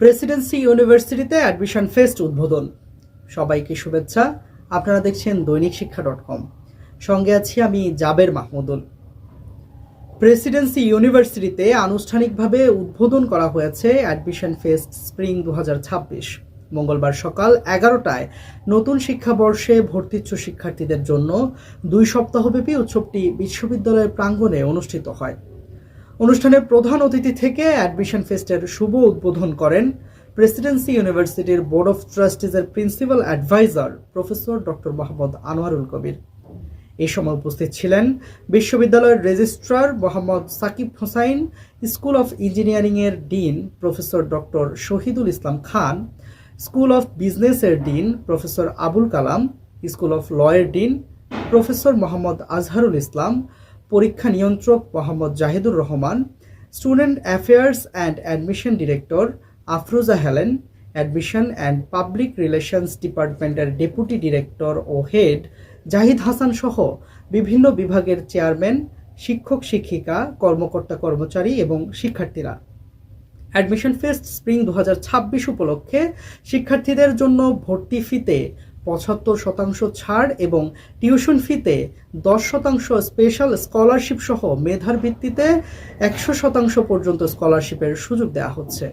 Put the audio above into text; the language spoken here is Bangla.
প্রেসিডেন্সি ইউনিভার্সিটিতে অ্যাডমিশন ফেস্ট উদ্বোধন। সবাইকে শুভেচ্ছা। আপনারা দেখছেন দৈনিক শিক্ষা ডট কম। সঙ্গে আছি আমি জাবের মাহমুদুল। প্রেসিডেন্সি ইউনিভার্সিটিতে আনুষ্ঠানিকভাবে উদ্বোধন করা হয়েছে অ্যাডমিশন ফেস্ট স্প্রিং দু হাজার ছাব্বিশ। মঙ্গলবার সকাল এগারোটায় নতুন শিক্ষাবর্ষে ভর্তিচ্ছু শিক্ষার্থীদের জন্য দুই সপ্তাহব্যাপী উৎসবটি বিশ্ববিদ্যালয়ের প্রাঙ্গণে অনুষ্ঠিত হয়। অনুষ্ঠানে প্রধান অতিথি থেকে অ্যাডমিশন ফেস্টের শুভ উদ্বোধন করেন প্রেসিডেন্সি ইউনিভার্সিটির board of ট্রাস্টিজের principal adviser professor doctor Mohammad Anwarul Kabir. এ সময় উপস্থিত ছিলেন বিশ্ববিদ্যালয়ের registrar Mohammad Sakib Hossain, school of ইঞ্জিনিয়ারিংয়ের dean professor doctor Shahidul Islam Khan, school of বিজনেসের dean professor Abul Kalam, school of লয়ের dean professor Mohammad Azharul Islam পরীক্ষা নিয়ন্ত্রক Mohammad Zahidur Rahman, student affairs and admission director Afroza Helen, admission and public relations ডিপার্টমেন্টের ডেপুটি ডিরেক্টর ও হেড জাহিদ হাসান সহ বিভিন্ন বিভাগের চেয়ারম্যান, শিক্ষক শিক্ষিকা, কর্মকর্তা কর্মচারী এবং শিক্ষার্থীরা। অ্যাডমিশন ফেস্ট স্প্রিং দু হাজার ছাব্বিশ উপলক্ষে শিক্ষার্থীদের জন্য ভর্তি ফিতে পঁচাত্তর শতাংশ ছাড় এবং টিউশন ফিতে দশ শতাংশ স্পেশাল স্কলারশিপ সহ মেধার ভিত্তিতে একশো শতাংশ পর্যন্ত স্কলারশিপের সুযোগ দেওয়া হচ্ছে।